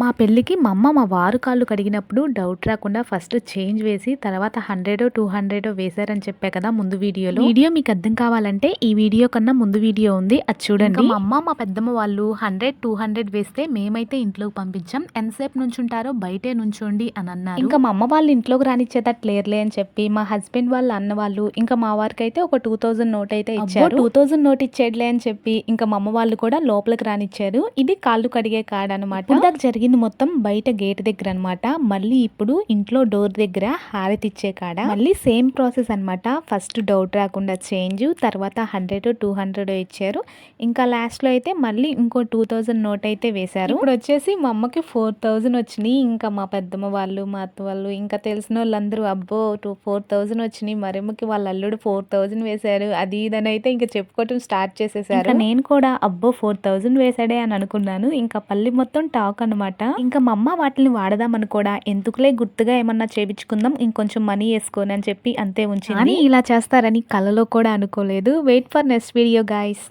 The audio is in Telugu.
మా పెళ్ళికి మా అమ్మ మా వారు కాళ్ళు కడిగినప్పుడు డౌట్ రాకుండా ఫస్ట్ చేంజ్ వేసి తర్వాత హండ్రెడ్ టూ హండ్రెడ్ వేశారని చెప్పా కదా ముందు వీడియోలో. వీడియో మీకు అర్థం కావాలంటే ఈ వీడియో కన్నా ముందు వీడియో ఉంది. అది చూడండి. మా అమ్మ మా పెద్దమ్మ వాళ్ళు హండ్రెడ్ టూ హండ్రెడ్ వేస్తే మేమైతే ఇంట్లోకి పంపించాం. ఎంతసేపు నుంచుంటారో బయటే నుంచోండి అని అన్నారు. ఇంకా మా అమ్మ వాళ్ళు ఇంట్లోకి రానిచ్చేటట్టు లేరులే అని చెప్పి మా హస్బెండ్ వాళ్ళ అన్న వాళ్ళు ఇంకా మా వారికి అయితే ఒక టూ థౌజండ్ నోట్ అయితే ఇచ్చారు. టూ థౌజండ్ నోట్ ఇచ్చేట్లే అని చెప్పి ఇంకా మా అమ్మ వాళ్ళు కూడా లోపలికి రానిచ్చారు. ఇది కాళ్ళు కడిగే కాడ అనమాట ఇందాక జరిగింది మొత్తం బయట గేట్ దగ్గర అనమాట మళ్ళీ ఇప్పుడు ఇంట్లో డోర్ దగ్గర హారతి ఇచ్చే కాడ. మళ్ళీ సేమ్ ప్రాసెస్ అన్నమాట. ఫస్ట్ డౌట్ రాకుండా చేంజ్ తర్వాత హండ్రెడ్ టూ హండ్రెడ్ ఇచ్చారు. ఇంకా లాస్ట్లో అయితే మళ్ళీ ఇంకో టూ థౌజండ్ నోట్ అయితే వేశారు. ఇప్పుడు వచ్చేసి మా అమ్మకి ఫోర్ థౌజండ్ వచ్చినాయి. ఇంకా మా పెద్దమ్మ వాళ్ళు మా అత్త వాళ్ళు ఇంకా తెలిసిన వాళ్ళందరూ అబ్బో టూ ఫోర్ థౌజండ్ వచ్చినాయి. మరమ్మకి వాళ్ళ అల్లుడు ఫోర్ థౌజండ్ వేశారు. అది ఇదని అయితే ఇంకా చెప్పుకోవటం స్టార్ట్ చేసేసారు. నేను కూడా అబ్బో ఫోర్ థౌజండ్ వేసాడే అని అనుకున్నాను. ఇంకా పల్లి మొత్తం టాక్ అనమాట ఇంకా మా అమ్మ వాటిని వాడదామని కూడా ఎందుకులే గుర్తుగా ఏమన్నా చేపించుకుందాం ఇంకొంచెం మనీ వేసుకొని అని చెప్పి అంతే ఉంచింది. ఇలా చేస్తారని కలలో కూడా అనుకోలేదు. Wait for next video guys